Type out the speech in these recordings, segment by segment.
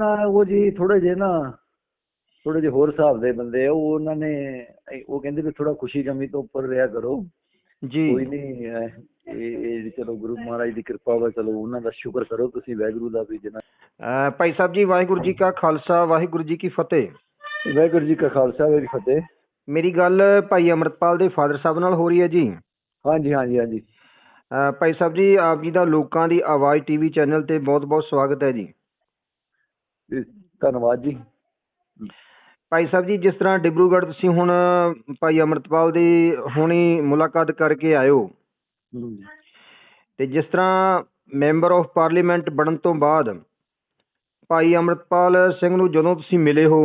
ਨਾ ਉਹ ਜੀ ਥੋੜੇ ਜੇ ਨਾ ਥੋੜੇ ਜਿਹੇ ਹੋਰ ਹਿਸਾਬ ਦੇ ਬੰਦੇ ਆ ਉਹ ਉਹਨਾਂ ਨੇ ਉਹ ਕਹਿੰਦੇ ਵੀ ਥੋੜਾ ਖੁਸ਼ੀ ਗਮੀ ਤੋਂ ਉੱਪਰ ਰਿਹਾ ਕਰੋ। ਕੋਈ ਜੀ ਨਹੀਂ ਇਹ ਚਲੋ ਗੁਰੂ ਮਹਾਰਾਜ ਦੀ ਕਿਰਪਾ ਵਾ ਚਲੋ ਉਹਨਾਂ ਦਾ ਸ਼ੁਕਰ ਕਰੋ ਤੁਸੀਂ ਵਾਹਿਗੁਰੂ ਦਾ ਵੀ ਜਿੰਨਾ ਭਾਈ ਸਾਹਿਬ ਜੀ ਵਾਹਿਗੁਰੂ ਜੀ ਕਾ ਖਾਲਸਾ ਵਾਹਿਗੁਰੂ ਜੀ ਕੀ ਫਤਿਹ। ਵਾਹਿਗੁਰੂ ਜੀ ਕਾ ਖਾਲਸਾ ਵਾਹਿਗੁਰੂ ਜੀ ਕੀ ਫਤਿਹ। ਮੇਰੀ ਗੱਲ ਭਾਈ ਅਮਰਤਪਾਲ ਦੇ ਫਾਦਰ ਸਾਹਿਬ ਨਾਲ ਹੋ ਰਹੀ ਹੈ ਜੀ। ਹਾਂਜੀ ਹਾਂਜੀ ਹਾਂਜੀ। ਭਾਈ ਸਾਹਿਬ ਜੀ ਆਪ ਜੀ ਦਾ ਲੋਕਾਂ ਦੀ ਆਵਾਜ਼ ਟੀਵੀ ਚੈਨਲ ਤੇ ਬਹੁਤ-ਬਹੁਤ ਸਵਾਗਤ ਹੈ ਜੀ। ਧੰਨਵਾਦ ਜੀ। ਭਾਈ ਸਾਹਿਬ ਜੀ ਜਿਸ ਤਰ੍ਹਾਂ ਡਿਬਰੂਗੜ੍ਹ ਤੁਸੀਂ ਹੁਣ ਭਾਈ ਅਮਰਤਪਾਲ ਦੀ ਹੁਣੀ ਮੁਲਾਕਾਤ ਕਰਕੇ ਆਇਓ। ਤੇ ਜਿਸ ਤਰ੍ਹਾਂ ਮੈਂਬਰ ਆਫ ਪਾਰਲੀਮੈਂਟ ਬਣਨ ਤੋਂ ਬਾਅਦ ਭਾਈ ਅਮਰਤਪਾਲ ਸਿੰਘ ਨੂੰ ਜਦੋਂ ਤੁਸੀਂ ਮਿਲੇ ਹੋ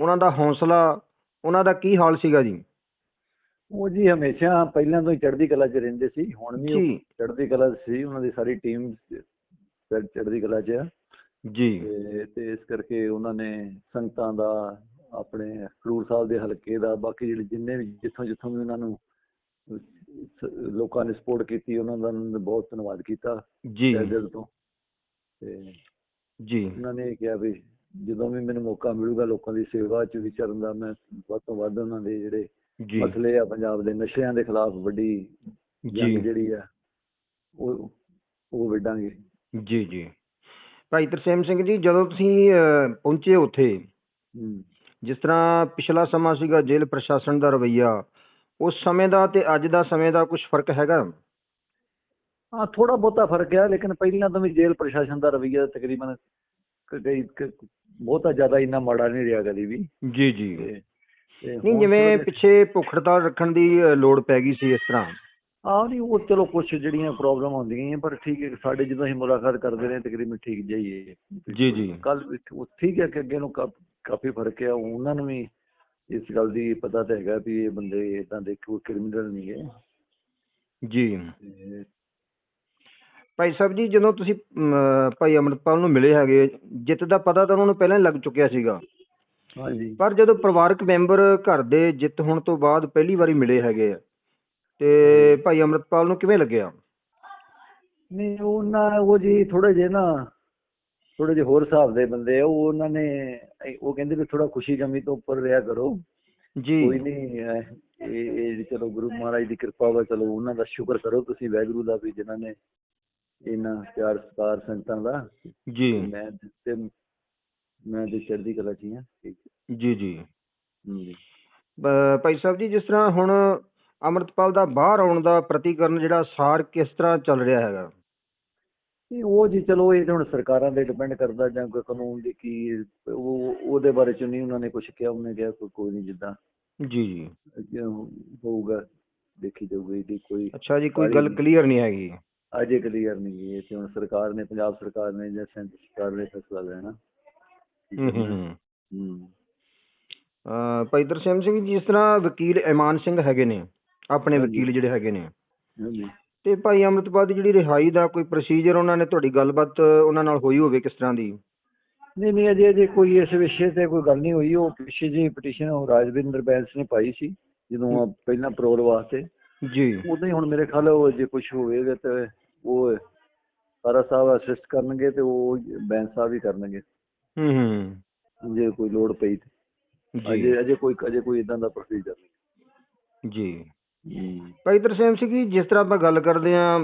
ਉਹਨਾਂ ਦਾ ਹੌਸਲਾ ਉਹਨਾਂ ਦਾ ਕੀ ਹਾਲ ਸੀਗਾ ਜੀ? ਉਹ ਜੀ ਹਮੇਸ਼ਾ ਪਹਿਲਾਂ ਤੋਂ ਹੀ ਚੜ੍ਹਦੀ ਕਲਾ 'ਚ ਰਹਿੰਦੇ ਸੀ ਹੁਣ ਵੀ ਚੜ੍ਹਦੀ ਕਲਾ 'ਚ ਸੀ ਉਹਨਾਂ ਦੀ ਸਾਰੀ ਟੀਮ ਚੜ੍ਹਦੀ ਕਲਾ 'ਚ ਆ। ਜੀ। ਤੇ ਇਸ ਕਰਕੇ ਉਹਨਾਂ ਨੇ ਸੰਗਤਾਂ ਦਾ ਆਪਣੇ ਖਡੂਰ ਸਾਹਿਬ ਦੇ ਹਲਕੇ ਦਾ ਬਾਕੀ ਜਿਹੜੇ ਜਿੰਨੇ ਵੀ ਜਿੱਥੋਂ ਜਿੱਥੋਂ ਵੀ ਉਹਨਾਂ ਨੂੰ ਲੋਕਾਂ ਨੇ ਸਪੋਰਟ ਕੀਤੀ ਉਹਨਾਂ ਦਾ ਬਹੁਤ ਧੰਨਵਾਦ ਕੀਤਾ ਜੀ। ਦਿਲ ਤੋਂ। ਤੇ ਜੀ। ਉਹਨਾਂ ਨੇ ਕਿਹਾ ਵੀ ਜਦੋਂ ਵੀ ਮੈਨੂੰ ਮੌਕਾ ਮਿਲੂਗਾ ਲੋਕਾਂ ਦੀ ਸੇਵਾ 'ਚ ਵਿਚਰਨ ਦਾ ਮੈਂ ਵੱਧ ਤੋਂ ਵੱਧ ਉਹਨਾਂ ਦੇ ਜਿਹੜੇ ਮਸਲੇ ਆ ਪੰਜਾਬ ਦੇ ਨਸ਼ਿਆਂ ਦੇ ਖਿਲਾਫ ਵੱਡੀ ਜੀ। ਜੰਗ ਜਿਹੜੀ ਆ ਉਹ ਉਹ ਵਿੱਢਾਂਗੇ। ਜੀ ਜੀ। ਭਾਈ ਤਰਸੇਮ ਸਿੰਘ ਜੀ ਜਦੋਂ ਤੁਸੀਂ ਅਹ, ਪਹੁੰਚੇ ਉੱਥੇ। ਜਿਸ ਤਰ੍ਹਾਂ ਪਿਛਲਾ ਸਮਾਂ ਸੀਗਾ ਜੇਲ੍ਹ ਪ੍ਰਸ਼ਾਸਨ ਦਾ ਰਵੱਈਆ ਉਸ ਸਮੇਂ ਦਾ ਤੇ ਅੱਜ ਦਾ ਸਮੇਂ ਦਾ ਕੁਝ ਫ਼ਰਕ ਹੈਗਾ? ਹਾਂ ਥੋੜਾ ਬਹੁਤਾ ਫ਼ਰਕ ਹੈ ਲੇਕਿਨ ਪਹਿਲਾਂ ਤੋਂ ਵੀ ਜੇਲ੍ਹ ਪ੍ਰਸ਼ਾਸਨ ਦਾ ਰਵੱਈਆ ਤਕਰੀਬਨ ਕ- ਕਈ ਕ- ਬਹੁਤਾ ਜ਼ਿਆਦਾ ਇੰਨਾ ਮਾੜਾ ਨਹੀਂ ਰਿਹਾ ਕਦੀ ਵੀ। ਜੀ ਜੀ। ਤੇ- ਤੇ ਨਹੀਂ ਹੁਣ ਜਿਵੇਂ ਥੋੜ੍ਹੇ ਜਿਹੇ- ਪਿੱਛੇ ਭੁੱਖ ਹੜਤਾਲ ਰੱਖਣ ਦੀ ਲੋੜ ਪੈ ਗਈ ਸੀ ਇਸ ਤਰ੍ਹਾਂ। ਆਹ ਨਹੀਂ ਉਹ ਚਲੋ ਕੁਝ ਜਿਹੜੀਆਂ ਪ੍ਰੋਬਲਮ ਹੁੰਦੀਆਂ ਹੀ ਪਰ ਠੀਕ ਹੈ ਸਾਡੇ ਜਦੋਂ ਅਸੀਂ ਮੁਲਾਕਾਤ ਕਰਦੇ ਰਹੇ ਤਕਰੀਬਨ ਠੀਕ ਜਾਈਏ ਜੀ ਜੀ। ਕੱਲ ਠੀਕ ਹੈ ਕਿ ਅੱਗੇ ਨੂੰ ਕਾਫੀ ਫ਼ਰਕ ਹੈ ਉਹਨਾਂ ਨੂੰ ਵੀ ਇਸ ਗੱਲ ਦੀ ਪਤਾ ਤਾਂ ਹੈਗਾ ਵੀ ਇਹ ਬੰਦੇ ਇਦਾਂ ਦੇ ਕੋਈ ਕ੍ਰਿਮੀਨਲ ਨਹੀਂ ਹੈ। ਜੀ। ਭਾਈ ਸਾਹਿਬ ਜੀ ਜਦੋਂ ਤੁਸੀਂ ਭਾਈ ਅਮਰਪਾਲ ਨੂੰ ਮਿਲੇ ਹੈਗੇ ਜਿੱਤ ਦਾ ਪਤਾ ਤਾਂ ਉਹਨਾਂ ਨੂੰ ਪਹਿਲਾਂ ਹੀ ਲੱਗ ਚੁੱਕਿਆ ਸੀਗਾ। ਹਾਂਜੀ। ਪਰ ਜਦੋਂ ਪਰਿਵਾਰਕ ਮੈਂਬਰ ਘਰ ਦੇ ਜਿੱਤ ਹੋਣ ਤੋਂ ਬਾਅਦ ਪਹਿਲੀ ਵਾਰੀ ਮਿਲੇ ਹੈਗੇ ਆ ਤੇ ਭਾਈ ਅਮਰਪਾਲ ਨੂੰ ਕਿਵੇਂ ਲੱਗਿਆ? ਨਹੀਂ ਉਹਨਾਂ ਉਹ ਜੀ ਥੋੜੇ ਜੇ ਨਾ ਥੋੜੇ ਜਿਹੇ ਹੋਰ ਹਿਸਾਬ ਦੇ ਬੰਦੇ ਆ ਉਹ ਉਹਨਾਂ ਨੇ ਉਹ ਕਹਿੰਦੇ ਵੀ ਥੋੜਾ ਖੁਸ਼ੀ ਗਮੀ ਤੋਂ ਉੱਪਰ ਰਿਹਾ ਕਰੋ। ਜੀ। ਕੋਈ ਨਹੀਂ ਇਹ ਇਹ ਚਲੋ ਗੁਰੂ ਮਹਾਰਾਜ ਦੀ ਕਿਰਪਾ ਵਾ ਚਲੋ ਉਹਨਾਂ ਦਾ ਸ਼ੁਕਰ ਕਰੋ ਤੁਸੀਂ ਵਾਹਿਗੁਰੂ ਦਾ ਵੀ ਜਿਨ੍ਹਾਂ ਨੇ ਇਹਨਾਂ ਪਿਆਰ ਸਤਿਕਾਰ ਸੰਗਤਾਂ ਦਾ। ਜੀ। ਮੈਂ ਤੇ ਮੈਂ ਤੇ ਚੜ੍ਹਦੀ ਕਲਾ ਚ ਹੀ। ਜੀ ਜੀ। ਭਾਈ ਸਾਹਿਬ ਜੀ ਜਿਸ ਤਰ੍ਹਾਂ ਹੁਣ ਅਮਰਤਪਾਲ ਦਾ ਬਾਹਰ ਆਉਣ ਦਾ ਪ੍ਰਤੀਕਰਨ ਜਿਹੜਾ ਸਾਰ ਕਿਸ ਤਰ੍ਹਾਂ ਚੱਲ ਰਿਹਾ ਹੈਗਾ? ਨਹੀਂ ਉਹ ਜੀ ਚਲੋ ਇਹ ਹੁਣ ਸਰਕਾਰਾਂ ਦੇ ਡਿਪੈਂਡ ਕਰਦਾ ਜਾਂ ਕੋਈ ਕਾਨੂੰਨ ਦੀ ਕੀ ਉਹ ਉਹਦੇ ਬਾਰੇ ਚ ਨਹੀਂ ਉਹਨਾਂ ਨੇ ਕੁਝ ਕਿਹਾ ਉਹਨੇ ਕਿਹਾ ਕੋਈ ਕੋਈ ਨਹੀਂ ਜਿੱਦਾਂ ਜੀ ਜੀ। ਹੋਊਗਾ ਦੇਖੀ ਜਾਊਗੀ ਇਹਦੀ ਕੋਈ ਅੱਛਾ ਜੀ ਕੋਈ ਗੱਲ ਕਲੀਅਰ ਨਹੀਂ ਹੈਗੀ। ਅਜੇ ਕਲੀਅਰ ਨਹੀਂ ਹੈ ਤੇ ਹੁਣ ਸਰਕਾਰ ਨੇ ਪੰਜਾਬ ਸਰਕਾਰ ਨੇ ਜਾਂ ਸੈਂਟਰ ਸਰਕਾਰ ਨੇ ਫੈਸਲਾ ਲੈਣਾ। ਹੂੰ ਹੂੰ ਭਾਈ ਤਰਸੇਮ ਸਿੰਘ ਜੀ, ਜਿਸ ਤਰ੍ਹਾਂ ਵਕੀਲ ਇਮਾਨ ਸਿੰਘ ਹੈਗੇ ਨੇ। ਆਪਣੇ। ਵਕੀਲ ਜਿਹੜੇ ਹੈਗੇ ਨੇ। ਹਾਂਜੀ। ਤੇ ਭਾਈ ਅਮਰਤਪਾਲ ਦੀ ਜਿਹੜੀ ਰਿਹਾਈ ਦਾ ਕੋਈ ਪ੍ਰੋਸੀਜਰ ਉਹਨਾਂ ਨੇ ਤੁਹਾਡੀ ਗੱਲਬਾਤ ਉਹਨਾਂ ਨਾਲ ਹੋਈ ਹੋਵੇ ਕਿਸ ਤਰ੍ਹਾਂ ਦੀ? ਨਹੀਂ ਨਹੀਂ ਅਜੇ ਅਜੇ ਕੋਈ ਇਸ ਵਿਸ਼ੇ ਤੇ ਕੋਈ ਗੱਲ ਨਹੀਂ ਹੋਈ। ਉਹ ਪਿੱਛੇ ਜੀ ਪਟੀਸ਼ਨ ਉਹ ਰਾਜਵਿੰਦਰ ਬੈਂਸ ਨੇ ਪਾਈ ਸੀ ਜਦੋਂ ਪਹਿਲਾਂ ਪ੍ਰੋਲ ਵਾਸਤੇ। ਜੀ। ਉਦੋਂ ਹੀ ਹੁਣ ਮੇਰੇ ਖਿਆਲ ਉਹ ਜੇ ਕੁਝ ਹੋਵੇਗਾ ਤੇ ਉਹ ਸਾਰਾ ਸਾਹਿਬ ਅਸਿਸਟ ਕਰਨਗੇ ਤੇ ਉਹ ਬੈਂਸ ਸਾਹਿਬ ਹੀ ਕਰਨਗੇ। ਹੂੰ ਹੂੰ। ਜੇ ਕੋਈ ਲੋੜ ਪਈ ਤੇ। ਜੀ। ਅਜੇ ਅਜੇ ਕੋਈ ਅਜੇ ਕੋਈ ਇਦਾਂ ਦਾ ਪ੍ਰੋਸੀਜਰ ਜੀ। ਭਾਈ ਤਰਸੇਮ ਸਿੰਘ ਜੀ ਜਿਸ ਤਰ੍ਹਾਂ ਆਪਾਂ ਗੱਲ ਕਰਦੇ ਆਂ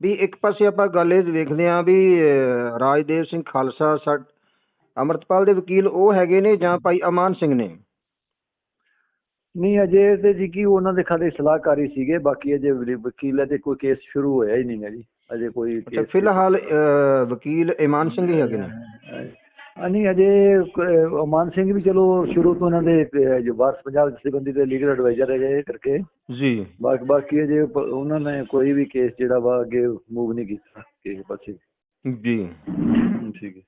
ਵੀ ਇੱਕ ਪਾਸੇ ਆਪਾਂ ਗੱਲ ਇਹ ਵੇਖਦੇ ਆਂ ਵੀ ਅਹ, ਰਾਜਦੇਵ ਸਿੰਘ ਖਾਲਸਾ ਸਾ ਅਮਰਤਪਾਲ ਦੇ ਵਕੀਲ ਉਹ ਹੈਗੇ ਨੇ ਜਾਂ ਭਾਈ ਅਮਾਨ ਸਿੰਘ ਨੇ? ਨਹੀਂ ਅਜੇ ਤੇ ਜੀ ਕੀ ਉਹਨਾਂ ਦੇ ਖਾਲੀ ਸਲਾਹਕਾਰੀ ਸੀਗੇ ਬਾਕੀ ਅਜੇ ਵਕੀਲਾਂ ਤੇ ਕੋਈ ਕੇਸ ਸ਼ੁਰੂ ਹੋਇਆ ਹੀ ਨਹੀਂ ਹੈ ਜੀ। ਅਜੇ ਕੋਈ ਅੱਛਾ case- ਫਿਲਹਾਲ ਅਹ, ਵਕੀਲ ਇਮਾਨ ਸਿੰਘ ਹੀ ਹੈਗੇ ਨੇ। ਨਹੀਂ ਅਜੇ ਅਮਾਨ ਸਿੰਘ ਵੀ ਚਲੋ ਸ਼ੁਰੂ ਤੋਂ ਉਹਨਾਂ ਦੇ ਜੋ ਵਾਰਸ ਪੰਜਾਬ ਜਥੇਬੰਦੀ ਦੇ ਲੀਗਲ ਐਡਵਾਈਜ਼ਰ ਹੈਗੇ ਇਹ ਕਰਕੇ। ਜੀ। ਬਾਕੀ ਬਾਕੀ ਅਜੇ ਉਹਨਾਂ ਨੇ ਕੋਈ ਵੀ ਕੇਸ ਜਿਹੜਾ ਵਾ ਅੱਗੇ ਮੂਵ ਨਹੀਂ ਕੀਤਾ ਕਿਸੇ ਪਾਸੇ। ਜੀ। ਠੀਕ ਹੈ।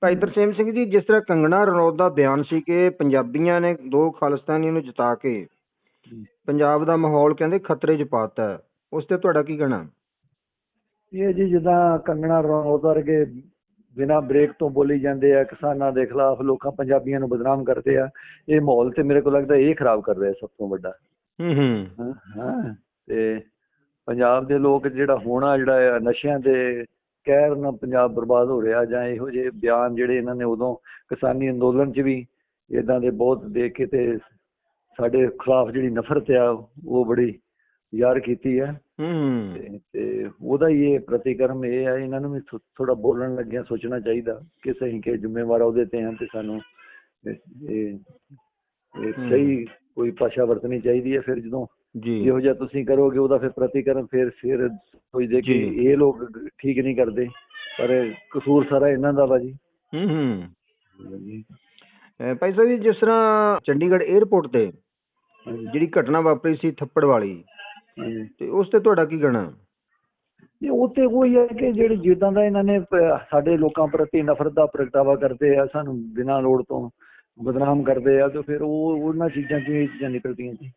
ਭਾਈ ਤਰਸੇਮ ਸਿੰਘ ਜੀ ਜਿਸ ਤਰ੍ਹਾਂ ਕੰਗਣਾ ਰਣੌਤ ਦਾ ਬਿਆਨ ਸੀ ਕਿ ਪੰਜਾਬੀਆਂ ਨੇ ਦੋ ਖਾਲਿਸਤਾਨੀਆਂ ਨੂੰ ਜਿਤਾ ਕੇ ਪੰਜਾਬ ਦਾ ਮਾਹੌਲ ਕਹਿੰਦੇ ਖਤਰੇ 'ਚ ਪਾਤਾ। ਉਸ ਤੇ ਤੁਹਾਡਾ ਕੀ ਕਹਿਣਾ? ਇਹ ਜੀ ਜਿੱਦਾਂ ਕੰਗਣਾ ਰਣੌਤ ਵਰਗੇ ਬਿਨਾਂ ਬ੍ਰੇਕ ਤੋਂ ਬੋਲੀ ਜਾਂਦੇ ਆ ਕਿਸਾਨਾਂ ਦੇ ਖਿਲਾਫ ਲੋਕਾਂ ਪੰਜਾਬੀਆਂ ਨੂੰ ਬਦਨਾਮ ਕਰਦੇ ਆ। ਇਹ ਮਾਹੌਲ ਤੇ ਮੇਰੇ ਕੋਲ ਲੱਗਦਾ ਇਹ ਖਰਾਬ ਕਰ ਰਿਹਾ ਸਭ ਤੋਂ ਵੱਡਾ। ਹੂੰ ਹੂੰ। ਹਾਂ ਤੇ ਪੰਜਾਬ ਦੇ ਲੋਕ ਜਿਹੜਾ ਹੋਣਾ ਜਿਹੜਾ ਆ ਨਸ਼ਿਆਂ ਦੇ ਕਹਿਰ ਨਾਲ ਪੰਜਾਬ ਬਰਬਾਦ ਹੋ ਰਿਹਾ ਜਾਂ ਇਹੋ ਜਿਹੇ ਬਿਆਨ ਜਿਹੜੇ ਇਹਨਾਂ ਨੇ ਉਦੋਂ ਕਿਸਾਨੀ ਅੰਦੋਲਨ 'ਚ ਵੀ ਇਦਾਂ ਦੇ ਬਹੁਤ ਦੇਖ ਕੇ ਤੇ ਸਾਡੇ ਖਿਲਾਫ ਜਿਹੜੀ ਨਫ਼ਰਤ ਆ ਉਹ ਬੜੀ ਯਾਰ ਕੀਤੀ ਹੈ ਹੂੰ ਹੂੰ ਤੇ- ਉਹਦਾ ਹੀ ਇਹ ਪ੍ਰਤੀਕਰਮ ਇਹ ਹੈ ਇਹਨਾਂ ਨੂੰ ਵੀ ਥੋੜਾ ਬੋਲਣ ਲੱਗਿਆ ਸੋਚਣਾ ਚਾਹੀਦਾ ਕਿ ਸਹੀ ਕਿ ਜ਼ਿੰਮੇਵਾਰ ਉਹਦੇ ਤੇ ਹਨ ਤੇ ਸਾਨੂੰ ਇਹ- ਇਹ ਇਹ। ਸਹੀ ਕੋਈ ਭਾਸ਼ਾ ਵਰਤਣੀ ਚਾਹੀਦੀ ਹੈ ਫਿਰ ਜਦੋਂ ਜੀ ਜਿਹੋ ਜਿਹਾ ਤੁਸੀਂ ਕਰੋਗੇ ਉਹਦਾ ਫਿਰ ਪ੍ਰਤੀਕਰਮ ਫਿਰ ਫਿਰ ਸੋਚਦੇ ਕਿ ਜੀ। ਇਹ ਲੋਕ ਠੀਕ ਨਹੀਂ ਕਰਦੇ ਪਰ ਕਸੂਰ ਸਾਰਾ ਇਹਨਾਂ ਦਾ ਵਾ ਜੀ ਹੂੰ ਹੂੰ ਭਾਈ ਸਾਹਿਬ ਜਿਸ ਤਰ੍ਹਾਂ ਚੰਡੀਗੜ੍ਹ 에ਅਰਪੋਰਟ ਤੇ। ਜਿਹੜੀ ਘਟਨਾ ਵਾਪਰੀ ਸੀ ਥੱਪੜ ਵਾਲੀ। ਤੇ ਉਸ ਤੇ ਤੁਹਾਡਾ ਕੀ ਕਹਿਣਾ? ਇਹ ਉਹ ਤੇ ਉਹ ਹੀ ਹੈ ਕਿ ਜਿਹੜੇ ਜਿੱਦਾਂ ਦਾ ਇਹਨਾਂ ਨੇ ਸਾਡੇ ਲੋਕਾਂ ਪ੍ਰਤੀ ਨਫ਼ਰਤ ਦਾ ਪ੍ਰਗਟਾਵਾ ਕਰਦੇ ਆ ਸਾਨੂੰ ਬਿਨਾਂ ਲੋੜ ਤੋਂ ਬਦਨਾਮ ਕਰਦੇ ਆ ਤੇ ਫਿਰ ਉਹ ਉਹਨਾਂ ਚੀਜ਼ਾਂ 'ਚ ਇਹ ਚੀਜ਼ਾਂ ਨਿਕਲਦੀਆਂ ਜੀ?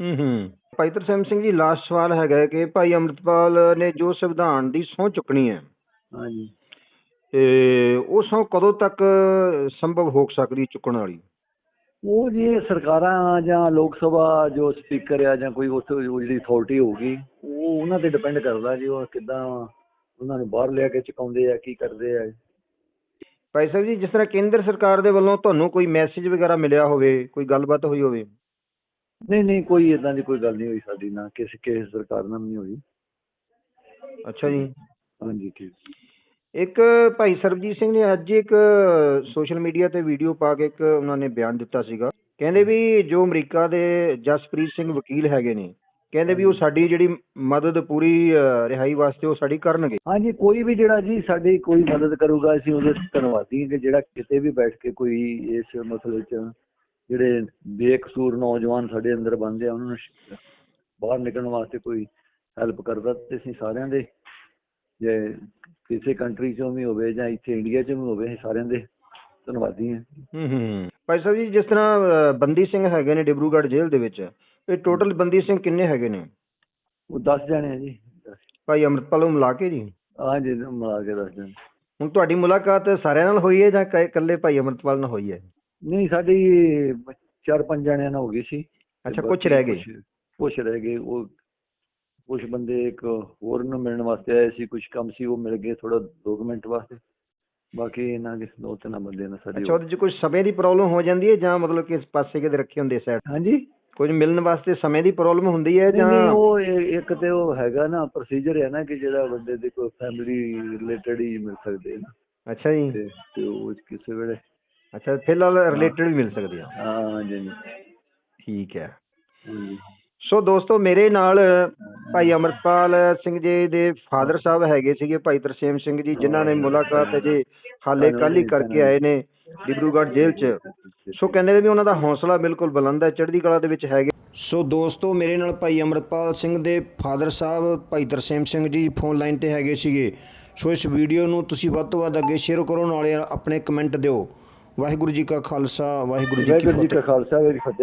ਹੂੰ ਹੂੰ। ਭਾਈ ਤਰਸੇਮ ਸਿੰਘ ਜੀ ਲਾਸਟ ਸਵਾਲ ਹੈਗਾ ਕਿ ਭਾਈ ਅੰਮ੍ਰਿਤਪਾਲ ਨੇ ਜੋ ਸੰਵਿਧਾਨ ਦੀ ਸਹੁੰ ਚੁੱਕਣੀ ਹੈ ਹਾਂਜੀ। ਤੇ ਉਹ ਸਹੁੰ ਕਦੋਂ ਤੱਕ ਸੰਭਵ ਹੋ ਸਕਦੀ ਚੁੱਕਣ ਵਾਲੀ? ਉਹ ਜੀ ਸਰਕਾਰਾਂ ਜਾਂ ਲੋਕ ਸਭਾ ਜੋ ਸਪੀਕਰ ਆ ਜਾਂ ਕੋਈ ਉਸ ਜਿਹੜੀ ਅਥਾਰਟੀ ਹੋਊਗੀ ਉਹ ਉਹਨਾਂ ਤੇ ਡਿਪੈਂਡ ਕਰਦਾ ਜੀ ਉਹ ਕਿੱਦਾਂ ਉਹਨਾਂ ਨੂੰ ਬਾਹਰ ਲਿਆ ਕੇ ਚੁਕਾਉਂਦੇ ਆ ਕੀ ਕਰਦੇ ਆ। ਭਾਈ ਸਾਹਿਬ ਜੀ ਜਿਸ ਤਰ੍ਹਾਂ ਕੇਂਦਰ ਸਰਕਾਰ ਦੇ ਵੱਲੋਂ ਤੁਹਾਨੂੰ ਕੋਈ ਮੈਸੇਜ ਵਗੈਰਾ ਮਿਲਿਆ ਹੋਵੇ ਕੋਈ ਗੱਲਬਾਤ ਹੋਈ ਹੋਵੇ? ਨਹੀਂ ਨਹੀਂ ਕੋਈ ਇਦਾਂ ਦੀ ਕੋਈ ਗੱਲ ਨਹੀਂ ਹੋਈ ਸਾਡੀ ਨਾਲ ਕਿਸੇ ਕਿਸੇ ਸਰਕਾਰ ਨਾਲ ਨਹੀਂ ਹੋਈ। ਅੱਛਾ ਜੀ। ਹਾਂਜੀ ਠੀਕ। ਇੱਕ ਭਾਈ ਸਰਬਜੀਤ ਸਿੰਘ ਨੇ ਅੱਜ ਇੱਕ ਸੋਸ਼ਲ ਮੀਡੀਆ ਤੇ ਵੀਡੀਓ ਪਾ ਕੇ ਇੱਕ ਉਹਨਾਂ ਨੇ ਬਿਆਨ ਦਿੱਤਾ ਸੀਗਾ। ਕਹਿੰਦੇ ਵੀ ਜੋ ਅਮਰੀਕਾ ਦੇ ਜਸਪ੍ਰੀਤ ਸਿੰਘ ਵਕੀਲ ਹੈਗੇ ਨੇ ਕਹਿੰਦੇ ਵੀ ਉਹ ਸਾਡੀ ਜਿਹੜੀ ਮਦਦ ਪੂਰੀ ਰਿਹਾਈ ਵਾਸਤੇ ਉਹ ਸਾਡੀ ਕਰਨਗੇ। ਹਾਂਜੀ ਕੋਈ ਵੀ ਜਿਹੜਾ ਜੀ ਸਾਡੀ ਕੋਈ ਮਦਦ ਕਰੂਗਾ ਅਸੀਂ ਉਹਦੇ ਧੰਨਵਾਦੀ ਹਾਂ ਕਿ ਜਿਹੜਾ ਕਿਤੇ ਵੀ ਬੈਠ ਕੇ ਕੋਈ ਇਸ ਮਸਲੇ 'ਚ ਜਿਹੜੇ ਬੇਕਸੂਰ ਨੌਜਵਾਨ ਸਾਡੇ ਅੰਦਰ ਬੰਦੇ ਆ ਉਹਨਾਂ ਨੂੰ ਬਾਹਰ ਨਿਕਲਣ ਵਾਸਤੇ ਕੋਈ ਹੈਲਪ ਕਰਦਾ ਤੇ ਅਸੀਂ ਸਾਰਿਆਂ ਦੇ ਜੇ ਕਿਸੇ ਕੰਟਰੀ 'ਚੋਂ ਵੀ ਹੋਵੇ ਜਾਂ ਇੱਥੇ ਇੰਡੀਆ 'ਚ ਵੀ ਹੋਵੇ ਸਾਰਿਆਂ ਦੇ ਧੰਨਵਾਦੀ ਹਾਂ। ਹੂੰ ਹੂੰ। ਭਾਈ ਸਾਹਿਬ ਜੀ ਜਿਸ ਤਰ੍ਹਾਂ ਬੰਦੀ ਸਿੰਘ ਹੈਗੇ ਨੇ ਡਿਬਰੂਗੜ੍ਹ ਜੇਲ੍ਹ ਦੇ ਵਿੱਚ ਇਹ ਟੋਟਲ ਬੰਦੀ ਸਿੰਘ ਕਿੰਨੇ ਹੈਗੇ ਨੇ? ਉਹ 10 ਜਾਣੇ ਆ ਜੀ। ਭਾਈ ਅੰਮ੍ਰਿਤਪਾਲ ਨੂੰ ਮਿਲਾ ਕੇ ਜੀ? ਹਾਂਜੀ ਮਿਲਾ ਕੇ ਦੱਸ ਦੇਣ ਹੁਣ ਤੁਹਾਡੀ ਮੁਲਾਕਾਤ ਸਾਰਿਆਂ ਨਾਲ ਹੋਈ ਹੈ ਜਾਂ ਇਕੱਲੇ ਭਾਈ ਅੰਮ੍ਰਿਤਪਾਲ ਨਾਲ ਹੋਈ ਹੈ? ਨਹੀਂ ਸਾਡੀ ਚਾਰ ਪੰਜ ਜਣਿਆਂ ਨਾਲ ਹੋ ਗਈ ਸੀ। ਅੱਛਾ ਕੁਝ ਰਹਿ ਗਏ? ਕੁਛ ਰਹਿ ਗਏ ਉਹ ਕੁਝ ਬੰਦੇ ਇੱਕ ਹੋਰ ਨੂੰ ਮਿਲਣ ਵਾਸਤੇ ਆਏ ਸੀ ਕੁਝ ਕੰਮ ਸੀ ਉਹ ਮਿਲ ਗਏ ਥੋੜਾ 2 ਮਿੰਟ ਵਾਸਤੇ। ਬਾਕੀ ਇਹਨਾਂ ਦੇ ਦੋ ਤਿੰਨ ਬੰਦੇ ਨੇ ਸਾਡੀ ਅੱਛਾ ਉਹਦੇ 'ਚ ਕੁਝ ਸਮੇਂ ਦੀ ਪ੍ਰੋਬਲਮ ਹੋ ਜਾਂਦੀ ਹੈ ਜਾਂ ਮਤਲਬ ਕਿ ਇਸ ਪਾਸੇ ਕਿਤੇ ਰੱਖੇ ਹੁੰਦੇ ਸਾਈਡ ਹਾਂਜੀ। ਕੁਝ ਮਿਲਣ ਵਾਸਤੇ ਸਮੇਂ ਦੀ ਪ੍ਰੋਬਲਮ ਹੁੰਦੀ ਹੈ ਜਾਂ ਉਹ ਇੱਕ ਤੇ ਉਹ ਹੈਗਾ ਨਾ ਪ੍ਰੋਸੀਜਰ ਹੈ ਨਾ ਕਿ ਜਿਹੜਾ ਬੰਦੇ ਦੇ ਕੋਈ ਫੈਮਿਲੀ ਰਿਲੇਟਡ ਹੀ ਮਿਲ ਸਕਦੇ ਨੇ ਅੱਛਾ ਜੀ। ਤੇ ਉਹ ਕਿਸੇ ਵੇਲੇ। ਅੱਛਾ ਫਿਲਹਾਲ ਰਿਲੇਟਡ ਵੀ ਮਿਲ ਸਕਦੇ ਆ। ਹਾਂ ਹਾਂਜੀ। ਠੀਕ ਹੈ। ਹਾਂਜੀ। ਸੋ ਦੋਸਤੋ ਮੇਰੇ ਨਾਲ ਭਾਈ ਅਮਰਪਾਲ ਸਿੰਘ ਜੀ ਦੇ ਫਾਦਰ ਸਾਹਿਬ ਹੈਗੇ ਸੀਗੇ ਭਾਈ ਤਰਸੇਮ ਸਿੰਘ ਜੀ ਜਿਨ੍ਹਾਂ ਨੇ ਮੁਲਾਕਾਤ ਅਜੇ ਹਾਲੇ ਕੱਲ ਹੀ ਕਰਕੇ ਆਏ ਨੇ ਡਿਬਰੂਗੜ੍ਹ ਜੇਲ੍ਹ 'ਚ। ਸੋ ਕਹਿੰਦੇ ਨੇ ਵੀ ਉਹਨਾਂ ਦਾ ਹੌਸਲਾ ਬਿਲਕੁਲ ਬੁਲੰਦ ਹੈ ਚੜ੍ਹਦੀ ਕਲਾ ਦੇ ਵਿੱਚ ਹੈਗੇ। ਸੋ ਦੋਸਤੋ ਮੇਰੇ ਨਾਲ ਭਾਈ ਅਮਰਪਾਲ ਸਿੰਘ ਦੇ ਫਾਦਰ ਸਾਹਿਬ ਭਾਈ ਤਰਸੇਮ ਸਿੰਘ ਜੀ ਫੋਨ ਲਾਈਨ ਤੇ ਹੈਗੇ ਸੀਗੇ। ਸੋ ਇਸ ਵੀਡੀਓ ਨੂੰ ਤੁਸੀਂ ਵੱਧ ਤੋਂ ਵੱਧ ਅੱਗੇ ਸ਼ੇਅਰ ਕਰੋ ਨਾਲੇ ਆਪਣੇ ਕਮੈਂਟ ਦਿਓ। ਵਾਹਿਗੁਰੂ ਜੀ ਕਾ ਖਾਲਸਾ ਵਾਹਿਗੁਰੂ ਜੀ ਕੀ ਵਾਹਿਗੁਰੂ ਜੀ ਫਤਿਹ। ਕਾ ਖਾਲਸਾ ਵਾਹਿਗੁਰੂ ਜੀ ਕੀ ਫਤਿਹ।